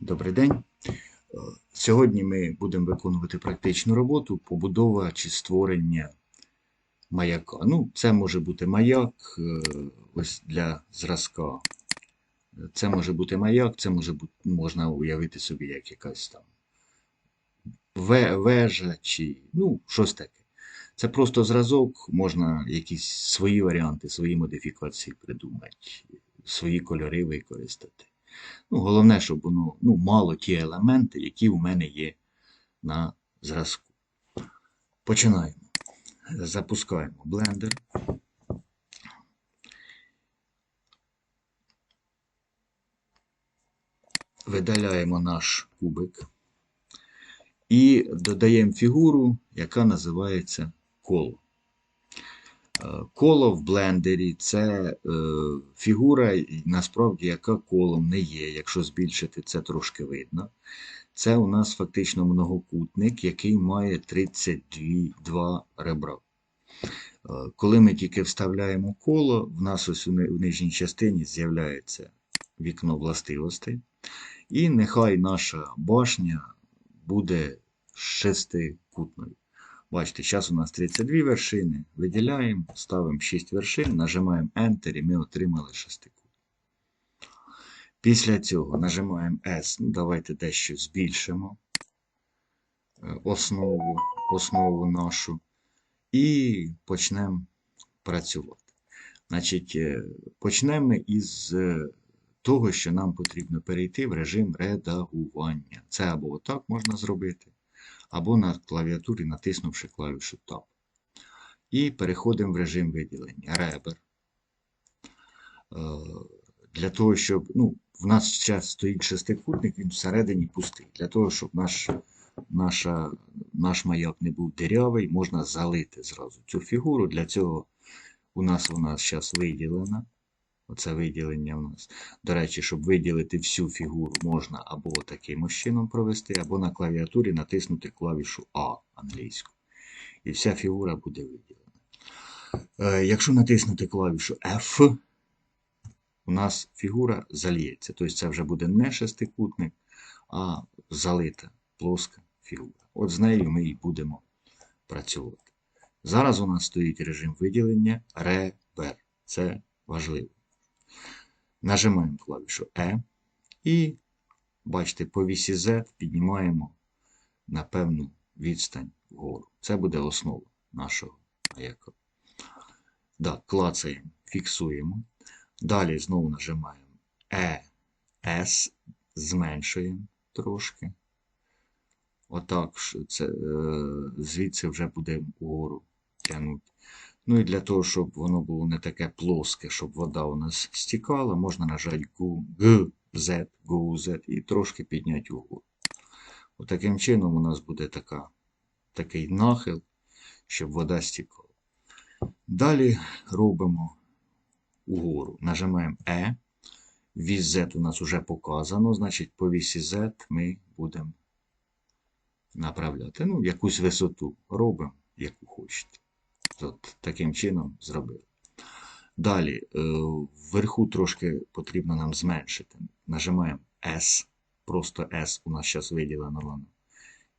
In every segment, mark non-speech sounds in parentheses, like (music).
Добрий день. Е, Сьогодні ми будемо виконувати практичну роботу побудова чи створення маяка. Ну, це може бути маяк е, ось для зразка. Це може бути маяк, це може бути, можна уявити собі як якась там вежа чи ну, щось таке. Це просто зразок, можна якісь свої варіанти, свої модифікації придумати, свої кольори використати. Ну, головне, щоб воно ну, мало ті елементи, які у мене є на зразку. Починаємо. Запускаємо блендер. Видаляємо наш кубик і додаємо фігуру, яка називається коло. Коло в блендері це е, фігура, насправді, яка колом не є. Якщо збільшити, це трошки видно. Це у нас фактично многокутник, який має 32 ребра. Е, Коли ми тільки вставляємо коло, в нас ось у нижній частині з'являється вікно властивостей. І нехай наша башня буде шестикутною. Бачите, зараз у нас 32 вершини. Виділяємо, ставимо 6 вершин, нажимаємо Enter і ми отримали шестикут. Після цього нажимаємо S. Ну, давайте дещо збільшимо е, основу, основу нашу. І почнемо працювати. Значить, е, почнемо із е, того, що нам потрібно перейти в режим редагування. Це або отак можна зробити, або на клавіатурі натиснувши клавішу Tab. І переходимо в режим виділення. Ребер. Е, Для того, щоб. Ну, в нас зараз стоїть шестикутник, він всередині пустий. Для того, щоб наш, наша, наш маяк не був дирявий, можна залити зразу цю фігуру. Для цього у нас вона зараз виділена. Оце виділення в нас. До речі, щоб виділити всю фігуру, можна або таким чином провести, або на клавіатурі натиснути клавішу А англійську. І вся фігура буде виділена. Е, якщо натиснути клавішу F, у нас фігура зальється. Тобто це вже буде не шестикутник, а залита плоска фігура. От з нею ми і будемо працювати. Зараз у нас стоїть режим виділення ребер. Це важливо. Нажимаємо клавішу E і, бачите, по вісі Z піднімаємо на певну відстань вгору. Це буде основа нашого маяка. Да, клацаємо, фіксуємо. Далі знову нажимаємо E, S, зменшуємо трошки. Отак, це, е, звідси вже буде вгору тягнути. Ну і для того, щоб воно було не таке плоске, щоб вода у нас стікала, можна нажати Г, Z, Go, Z і трошки підняти угору. Отаким чином у нас буде така, такий нахил, щоб вода стікала. Далі робимо угору. Нажимаємо E. Вісь Z у нас вже показано, значить по вісі Z ми будемо направляти. Ну, якусь висоту робимо, яку хочете. От таким чином зробили. Далі, е, вверху трошки потрібно нам зменшити. Нажимаємо S. Просто S у нас зараз виділено воно.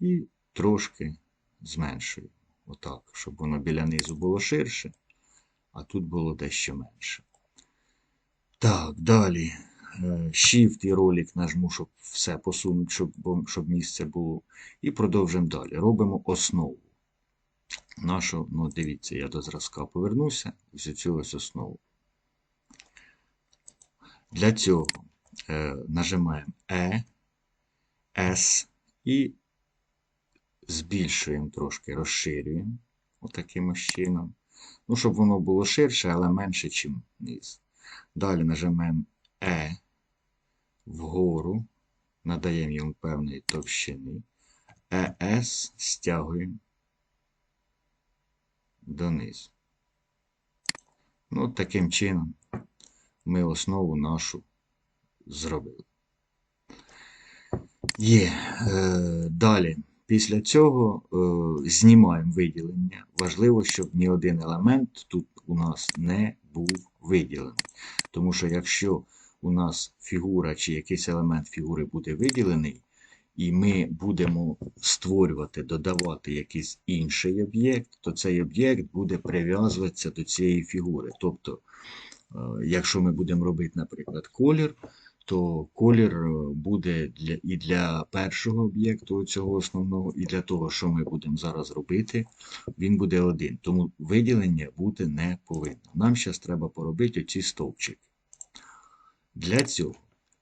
І трошки зменшуємо. Отак, щоб воно біля низу було ширше, а тут було дещо менше. Так, далі. Е, Shift і ролик нажму, щоб все посунути, щоб, щоб місце було. І продовжимо далі. Робимо основу. Нашу, ну дивіться, я до зразка повернуся ось цю ось основу. Для цього е, нажимаємо E, S і збільшуємо трошки, розширюємо отаким чином. Ну, щоб воно було ширше, але менше, ніж низ. Далі нажимаємо E вгору, надаємо йому певної товщини. ES стягуємо донизу. Ну, таким чином ми основу нашу зробили. Є. Е, далі. Після цього е, знімаємо виділення. Важливо, щоб ні один елемент тут у нас не був виділений. Тому що якщо у нас фігура чи якийсь елемент фігури буде виділений, і ми будемо створювати, додавати якийсь інший об'єкт, то цей об'єкт буде прив'язуватися до цієї фігури. Тобто, е, якщо ми будемо робити, наприклад, колір, то колір е, буде для, і для першого об'єкту цього основного, і для того, що ми будемо зараз робити, він буде один. Тому виділення бути не повинно. Нам зараз треба поробити оці стовпчики. Для цього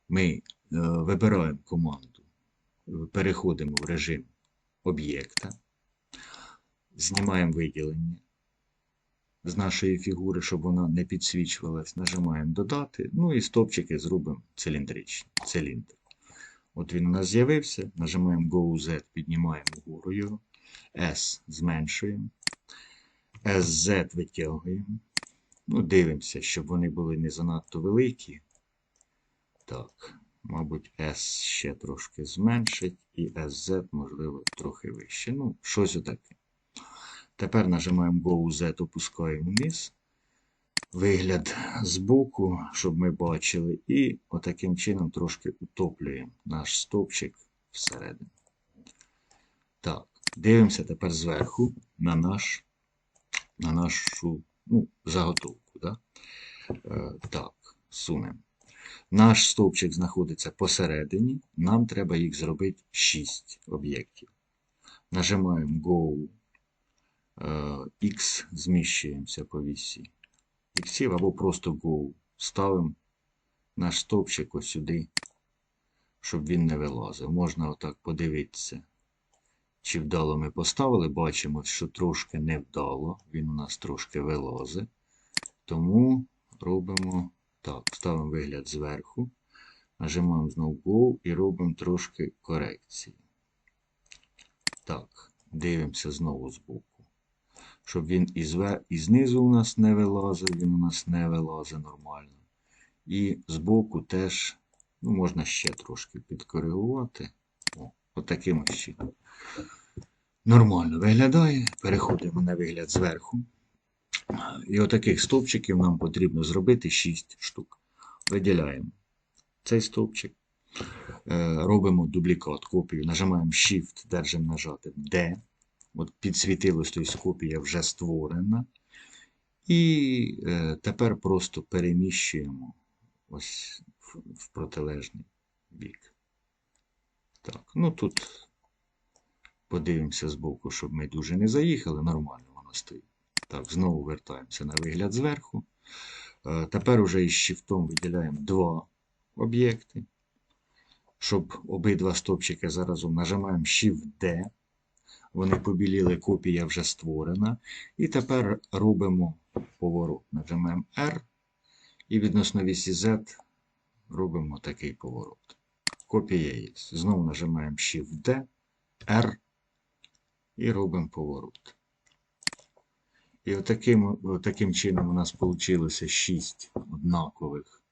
ми е, вибираємо команду, переходимо в режим об'єкта, знімаємо виділення з нашої фігури, щоб вона не підсвічувалась. Нажимаємо додати, ну і стовпчики зробимо циліндричні. Циліндр. От він у нас з'явився. Нажимаємо Go Z, піднімаємо вгору його. S зменшуємо. SZ витягуємо. Ну, дивимося, щоб вони були не занадто великі. Так, мабуть, S ще трошки зменшить, і SZ, можливо, трохи вище. Ну, щось отаке. Тепер нажимаємо Go Z, опускаємо вниз. Вигляд збоку, щоб ми бачили, і отаким чином трошки утоплюємо наш стовпчик всередину. Так, дивимося тепер зверху на наш, на нашу ну, заготовку. Да? Е, так, сунемо. Наш стовпчик знаходиться посередині, нам треба їх зробити 6 об'єктів. Нажимаємо Go, е, X, зміщуємося по вісі іксів, або просто Go. Ставимо наш стовпчик ось сюди, щоб він не вилазив. Можна отак подивитися, чи вдало ми поставили. Бачимо, що трошки не вдало, він у нас трошки вилазить. Тому робимо. Так, ставимо вигляд зверху, нажимаємо знову Go і робимо трошки корекції. Так, дивимося знову збоку. Щоб він і, звер... і знизу у нас не вилазив, він у нас не вилазить нормально. І збоку теж ну, можна ще трошки підкоригувати. О, Отаким чином. Нормально виглядає. Переходимо на вигляд зверху. І отаких стовпчиків нам потрібно зробити 6 штук. Виділяємо цей стовпчик, е, робимо дублікат, копію, нажимаємо Shift, держимо нажати D. От підсвітилось, тобто копія вже створена. І е, тепер просто переміщуємо ось в, протилежний бік. Так, ну тут подивимося збоку, щоб ми дуже не заїхали, нормально воно стоїть. Так, знову вертаємося на вигляд зверху. Е, Тепер уже із shift виділяємо два об'єкти. Щоб обидва стопчики заразом нажимаємо Shift-D. Вони побіліли, копія вже створена. І тепер робимо поворот. Нажимаємо R. І відносно вісі Z робимо такий поворот. Копія є. Знову нажимаємо Shift-D, R і робимо поворот. І отаким, отаким чином у нас вийшло 6 однакових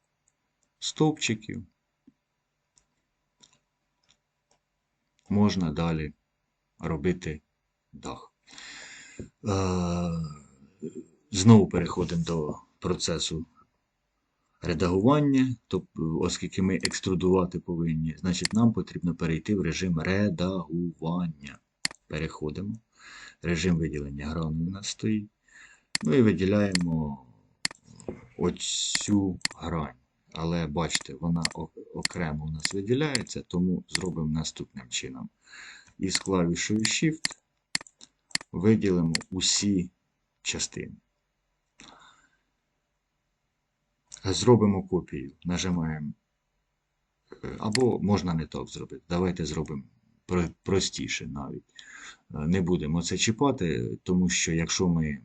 стовпчиків. Можна далі робити дах. Е, Знову переходимо до процесу редагування, тобто, оскільки ми екструдувати повинні, значить нам потрібно перейти в режим редагування. Переходимо. Режим виділення гранул у нас стоїть. Ну і виділяємо оцю грань. Але бачите, вона окремо у нас виділяється, тому зробимо наступним чином. Із клавішою Shift виділимо усі частини. Зробимо копію, нажимаємо, або можна не так зробити. Давайте зробимо простіше навіть. Не будемо це чіпати, тому що якщо ми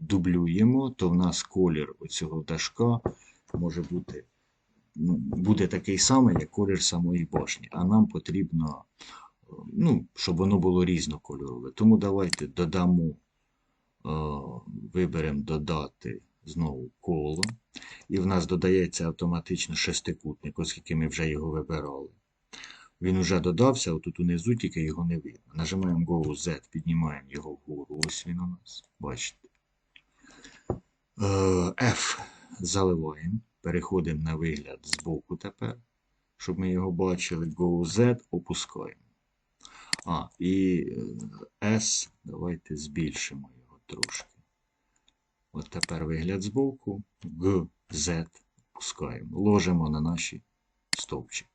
дублюємо, то в нас колір цього дашка може бути ну, буде такий самий, як колір самої башні. А нам потрібно, ну, щоб воно було різнокольорове. Тому давайте додамо, виберемо додати знову коло. І в нас додається автоматично шестикутник, оскільки ми вже його вибирали. Він вже додався, отут унизу тільки його не видно. Нажимаємо Go Z, піднімаємо його вгору. Ось він у нас. Бачите. F заливаємо. переходимо на вигляд збоку тепер, щоб ми його бачили. Go Z опускаємо. А, і е, S, давайте збільшимо його трошки. От тепер вигляд збоку, G, Z опускаємо. Ложимо на наші стовпчики.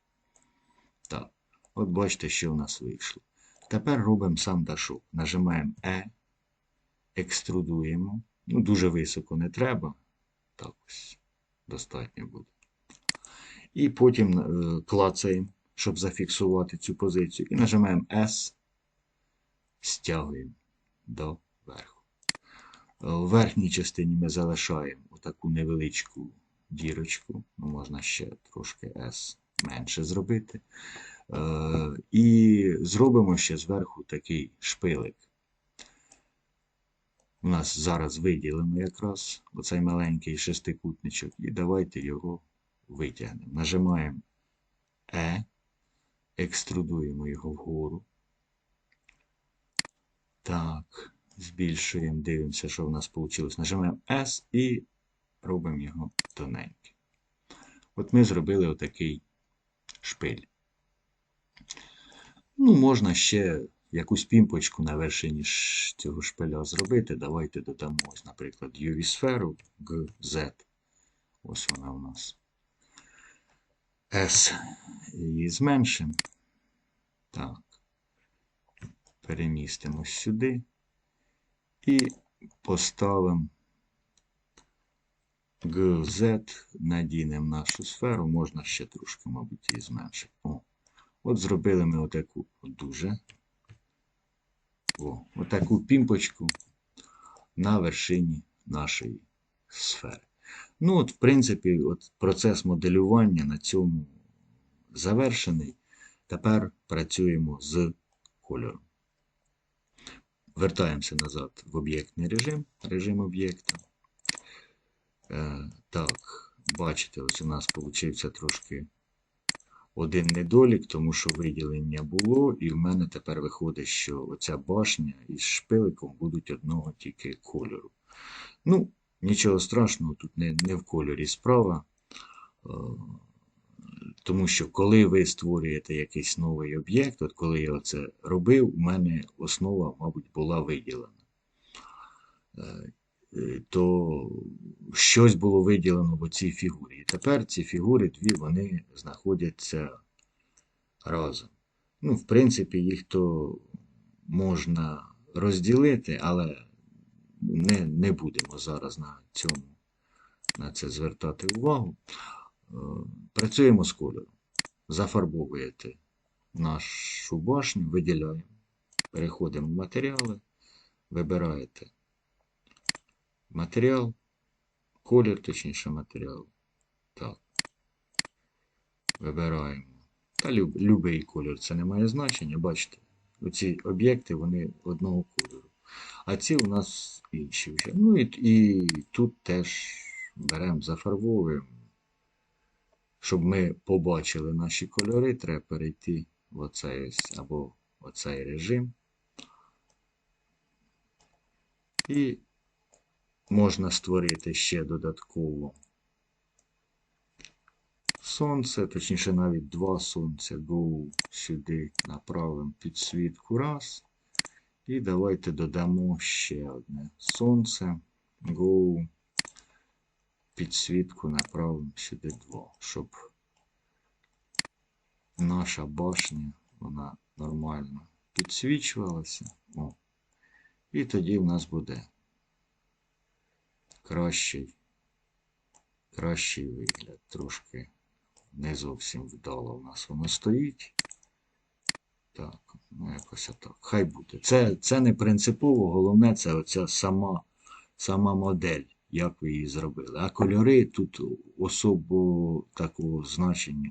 Так, от бачите, що в нас вийшло. Тепер робимо сам дашок. Нажимаємо E, екструдуємо. Ну, дуже високо не треба. Так ось, достатньо буде. І потім е, клацаємо, щоб зафіксувати цю позицію. І нажимаємо S, стягуємо до верху. Е, В верхній частині ми залишаємо отаку невеличку дірочку. Ну, можна ще трошки S менше зробити. Е, І зробимо ще зверху такий шпилик. У нас зараз виділено якраз оцей маленький шестикутничок, і давайте його витягнемо. Нажимаємо E, екструдуємо його вгору. Так, збільшуємо, дивимося, що в нас вийшло. Нажимаємо S і робимо його тоненьким. От ми зробили отакий шпиль. Ну, можна ще якусь пімпочку на вершині цього шпиля зробити. Давайте додамо, ось, наприклад, UV-сферу GZ. Ось вона у нас. S. Її зменшимо. Так. Перемістимо сюди. І поставимо GZ, надінемо нашу сферу, можна ще трошки, мабуть, її зменшити. О, от зробили ми отаку дуже о, отаку пімпочку на вершині нашої сфери. Ну, от, в принципі, от процес моделювання на цьому завершений. Тепер працюємо з кольором. Вертаємося назад в об'єктний режим, режим об'єкта. Е, так, бачите, ось у нас вийшов трошки один недолік, тому що виділення було, і в мене тепер виходить, що оця башня із шпиликом будуть одного тільки кольору. Ну, нічого страшного, тут не, не в кольорі справа. Е, Тому що коли ви створюєте якийсь новий об'єкт, от коли я це робив, у мене основа, мабуть, була виділена. Е, То щось було виділено в цій фігурі. І тепер ці фігури дві вони знаходяться разом. Ну, в принципі, їх то можна розділити, але не, не будемо зараз на цьому на це звертати увагу. Е, Працюємо з кольором. Зафарбовуєте нашу башню, виділяємо. Переходимо в матеріали, вибираєте матеріал, колір, точніше матеріал. Так. Вибираємо. Та люб, любий колір, це не має значення. Бачите, оці об'єкти вони одного кольору. А ці у нас інші вже. Ну і, і тут теж беремо, зафарбовуємо. Щоб ми побачили наші кольори, треба перейти в оцей ось або оцей режим. І можна створити ще додатково сонце, точніше навіть два сонця. Go сюди направимо підсвітку раз. І давайте додамо ще одне сонце. Go підсвітку направимо сюди два, щоб наша башня вона нормально підсвічувалася. О. І тоді в нас буде кращий, кращий вигляд. Трошки не зовсім вдало у нас воно стоїть. Так, ну якось отак. Хай буде. Це, це не принципово, головне це оця сама, сама модель, як ви її зробили. А кольори тут особо такого значення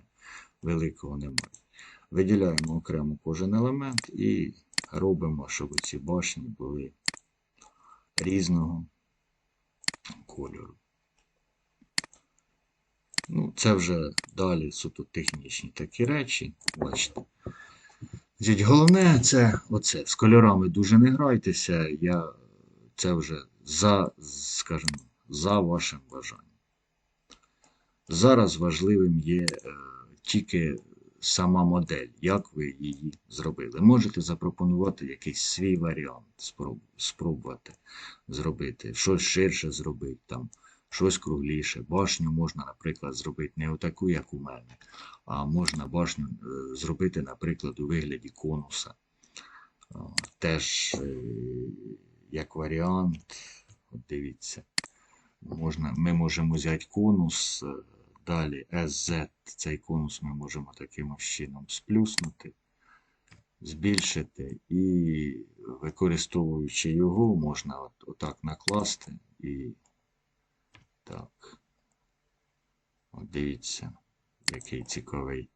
великого немає. Виділяємо окремо кожен елемент і робимо, щоб ці башні були різного кольору. Ну, це вже далі суто технічні такі речі. Бачите. Головне це оце. З кольорами дуже не грайтеся. Я це вже за, скажімо, за вашим бажанням. Зараз важливим є е, тільки сама модель, як ви її зробили. Можете запропонувати якийсь свій варіант, спробувати зробити, щось ширше зробити, там, щось кругліше. Башню можна, наприклад, зробити не отаку, як у мене, а можна башню е, зробити, наприклад, у вигляді конуса. Теж е, як варіант, от дивіться, можна, ми можемо взяти конус, е, далі SZ, цей конус ми можемо таким чином сплюснути, збільшити і використовуючи його, можна от, отак накласти і так. От дивіться, який цікавий,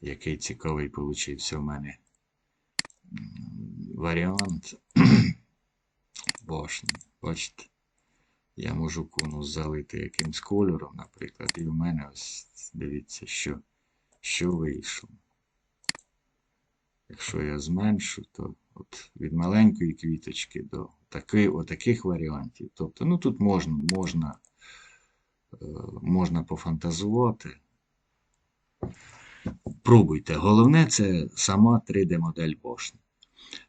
який цікавий получився в мене варіант (clears throat) башні. Бачите? Я можу конус залити якимсь кольором, наприклад, і в мене ось дивіться, що, що вийшло. Якщо я зменшу, то от від маленької квіточки до таки, отаких варіантів. Тобто, ну тут можна, можна, е, можна пофантазувати. Пробуйте. Головне це сама 3D-модель башні.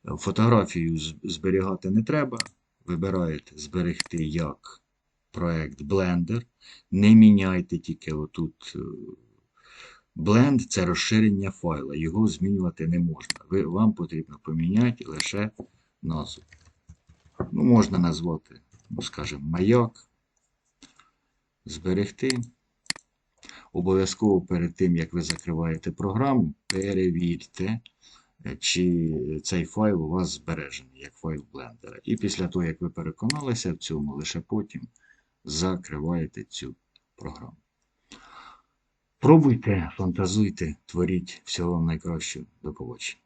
Е, Фотографію зберігати не треба. Вибираєте зберегти як проект Blender. Не міняйте тільки отут. е, Blend це розширення файла, його змінювати не можна. Ви, вам потрібно поміняти лише назву. Ну, можна назвати, ну, скажімо, маяк. Зберегти. Обов'язково перед тим, як ви закриваєте програму, перевірте, чи цей файл у вас збережений як файл блендера. І після того, як ви переконалися в цьому, лише потім закриваєте цю програму. Пробуйте, фантазуйте, творіть. Всього вам найкращого. До побачення.